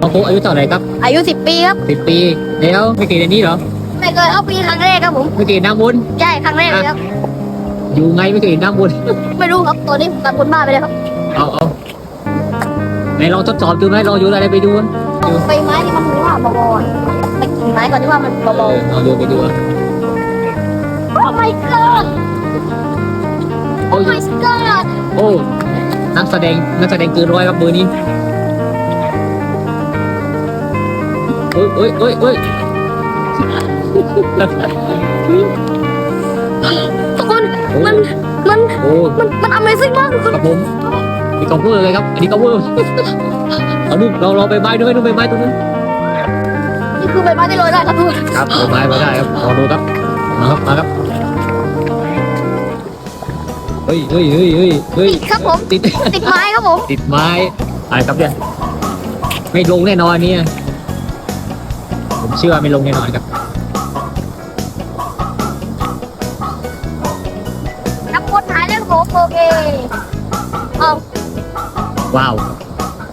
น้องโฟกอายุเท่าไหร่ครับอายุสิบปีครับสิบปี แล้วไม่เคยในนี้เหรอไม่เคยเข้าปีครั้งแรกครับผมไม่เคยเห็นน้ำวนใช่ครั้งแรกเลยครับ อยู่ไงไม่เคยเห็นน้ำวนไม่รู้ครับตัวนี้ผมกับคนบ้าไปเลยครับเอาเอาไหนลองทดสอบดูไหมลองโยนอะไรไปดูดูไปไม้ที่มันถือว่าเบาๆไปกิ่งไม้ก่อนที่ว่ามันเอเบาอลองโยนไปดูอะๆโอ้ my god โอ้โอ้ย my god โอ้นักแสดงนักแสดงเกินร้อยครับเบอร์นี้ โอ้ยโอ้ยโอ้ยโอ้ยทุกคนโอ้มันมันโอ้มันมัน Amazing มากทุกคนครับผมนี่ก็เวอร์เลยครับอันนี้ก็เวอร์เอาลูกเราเราไปไม้ด้วยดูไปไม้ตรงนั้นนี่คือใบไม้ที่โรยได้ครับทุกคนครับไปไม้มาได้ครับรอดูครับมาครับมาครับเฮ้ยเฮ้ยเฮ้ยเฮ้ยเฮ้ยครับผมติดติดไม้ครับผมติดไม้อะไรครับเนี่ยไม่ลงแน่นอนเนี่ย ผมเชื่อไม่ลงแน่นอนครับนับคนหายเรื่องผมโอเคเอาว้าว